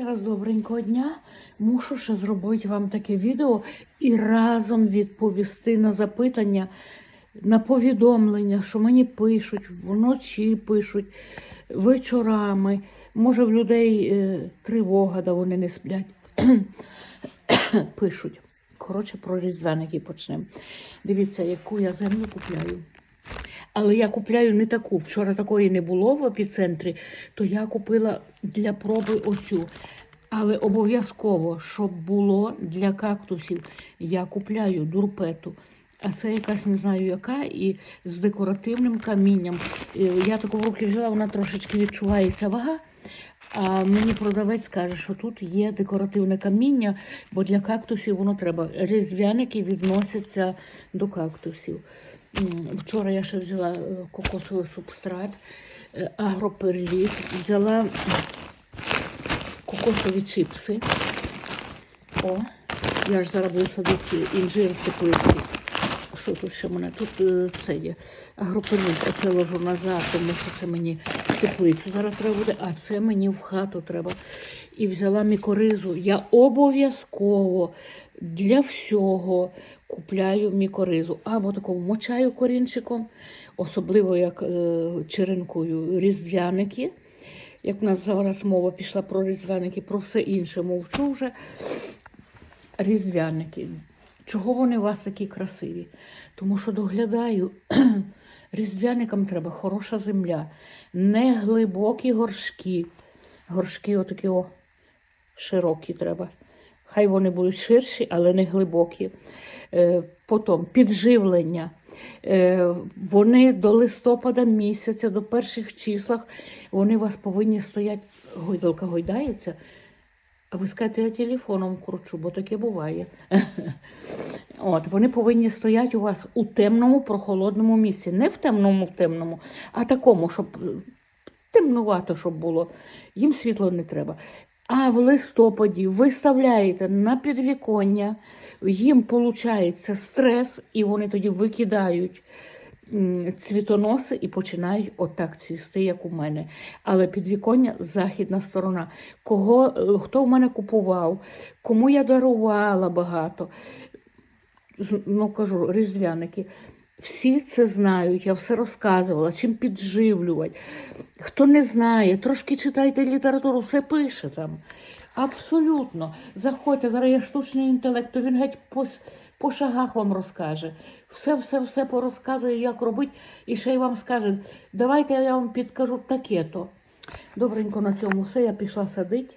Ще раз добренького дня. Мушу ще зробити вам таке відео і разом відповісти на запитання, на повідомлення, що мені пишуть, вночі пишуть, вечорами. Може, в людей е, тривога, да вони не сплять. пишуть. Коротше, про різдвяники почнемо. Дивіться, яку я землю купляю. Але я купляю не таку. Вчора такої не було в епіцентрі, то я купила для проби оцю. Але обов'язково, щоб було для кактусів, я купляю дурпету. А це якась не знаю яка, і з декоративним камінням. Е, Я таку в руки взяла, вона трошечки відчувається вага. А мені продавець каже, що тут є декоративне каміння, бо для кактусів воно треба. Різдвяники відносяться до кактусів. Вчора я ще взяла е, кокосовий субстрат, е, агроперліт, взяла кокосові чипси. О, я ж зараз буду садити інжир теплиці. Тут ще мене? Тут е, це є агроперліт, а це ложу назад, тому що це мені теплицю зараз треба буде, а це мені в хату треба. І взяла мікоризу. Я обов'язково для всього купляю мікоризу. Або такому мочаю корінчиком, особливо як е, черенкую різдвяники. Як в нас зараз мова пішла про різдвяники, про все інше мовчу вже. Різдвяники. Чого вони у вас такі красиві? Тому що доглядаю, різдвяникам треба хороша земля, не глибокі горшки. Горшки отакі о, широкі треба. Хай вони будуть ширші, але не глибокі. Е, потім підживлення. Е, вони до листопада місяця, до перших числах, вони у вас повинні стояти. Гойдалка гойдається. А ви скажете, я телефоном кручу, бо таке буває. От, вони повинні стояти у вас у темному, прохолодному місці. Не в темному, в темному, а такому, щоб е, темнувато, щоб було. Їм світло не треба. А в листопаді виставляєте на підвіконня, їм виходить стрес, і вони тоді викидають цвітоноси і починають отак цвісти, як у мене. Але підвіконня західна сторона. Кого, е, хто в мене купував, кому я дарувала багато. Ну, кажу, різдвяники. Всі це знають, я все розказувала, чим підживлювати. Хто не знає, трошки читайте літературу, все пише там. Абсолютно. Заходьте, зараз є штучний інтелект, то він геть по, по шагах вам розкаже. Все, все, все порозказує, як робити, і ще й вам скаже, давайте я вам підкажу таке-то. Добренько на цьому все, я пішла садити.